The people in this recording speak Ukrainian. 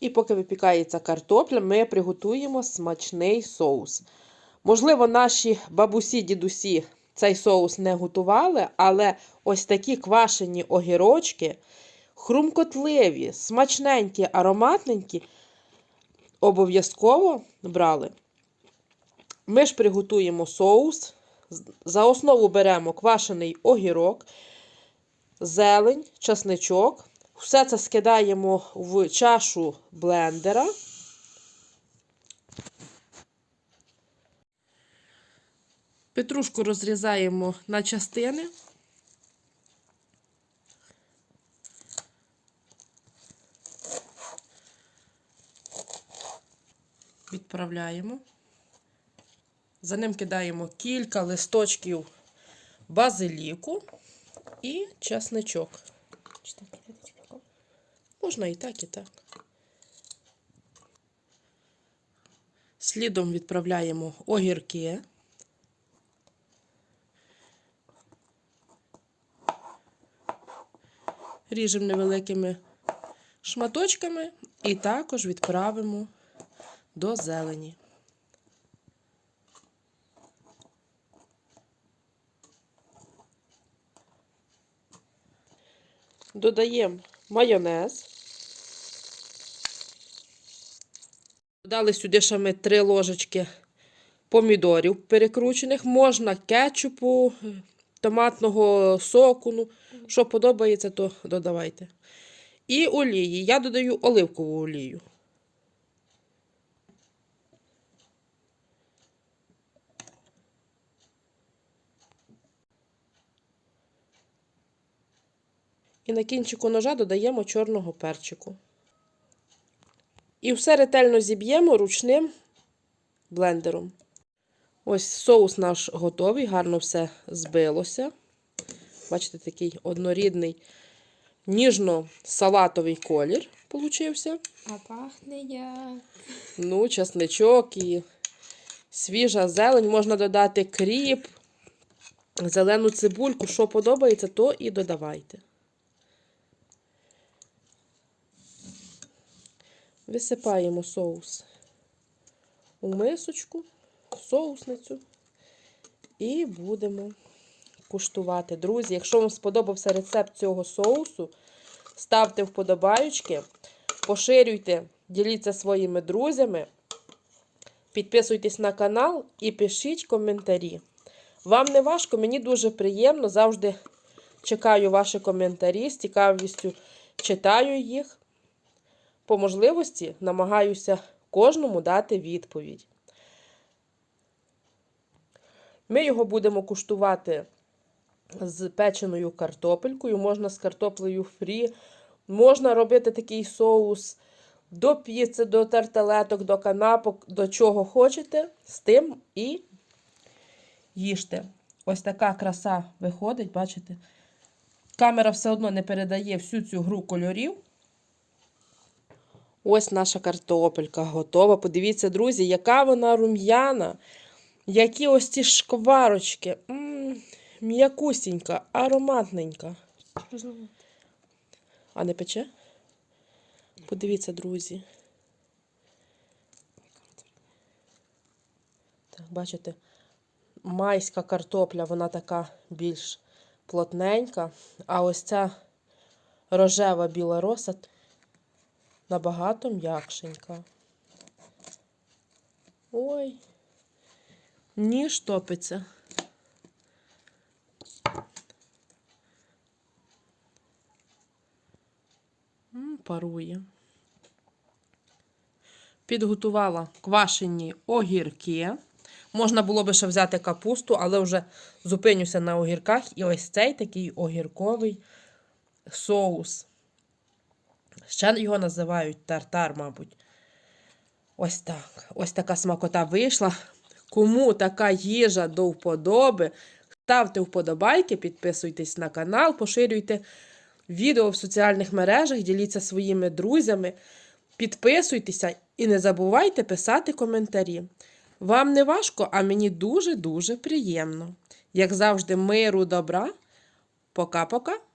І поки випікається картопля, ми приготуємо смачний соус. Можливо, наші бабусі, дідусі цей соус не готували, але ось такі квашені огірочки, хрумкотливі, смачненькі, ароматненькі, обов'язково брали. Ми ж приготуємо соус. За основу беремо квашений огірок, зелень, часничок. Все це скидаємо в чашу блендера. Петрушку розрізаємо на частини. Відправляємо. За ним кидаємо кілька листочків базиліку і часничок. Чи цікаво? Можна і так, і так. Слідом відправляємо огірки. Ріжемо невеликими шматочками і також відправимо до зелені. Додаємо майонез. Додали сюди ще ми 3 ложечки помідорів перекручених. Можна кетчупу, томатного соку. Ну, що подобається, то додавайте. І олії. Я додаю оливкову олію. І на кінчику ножа додаємо чорного перчику. І все ретельно зіб'ємо ручним блендером. Ось соус наш готовий, гарно все збилося. Бачите, такий однорідний ніжно-салатовий колір получився. А пахне як. Ну, часничок і свіжа зелень. Можна додати кріп, зелену цибульку. Що подобається, то і додавайте. Висипаємо соус у мисочку, в соусницю. І будемо куштувати. Друзі, якщо вам сподобався рецепт цього соусу, ставте вподобаючки, поширюйте, діліться своїми друзями, підписуйтесь на канал і пишіть коментарі. Вам не важко, мені дуже приємно. Завжди чекаю ваші коментарі, з цікавістю читаю їх. По можливості намагаюся кожному дати відповідь. Ми його будемо куштувати з печеною картопелькою, можна з картоплею фрі, можна робити такий соус до піци, до тарталеток, до канапок, до чого хочете, з тим і їжте. Ось така краса виходить, бачите? Камера все одно не передає всю цю гру кольорів. Ось наша картопелька готова. Подивіться, друзі, яка вона рум'яна. Які ось ці шкварочки. М'якусінька, ароматненька. А не пече? Подивіться, друзі. Так, бачите, майська картопля, вона така більш плотненька, а ось ця рожева біла роса набагато м'якшенька. Ой, ніж топиться. Парує. Підготувала квашені огірки. Можна було би ще взяти капусту, але вже зупинюся на огірках. І ось цей такий огірковий соус. Ще його називають тартар, мабуть. Ось так. Ось така смакота вийшла. Кому така їжа до вподоби, ставте вподобайки, підписуйтесь на канал, поширюйте відео в соціальних мережах, діліться своїми друзями, підписуйтеся і не забувайте писати коментарі. Вам не важко, а мені дуже-дуже приємно. Як завжди, миру, добра. Пока-пока.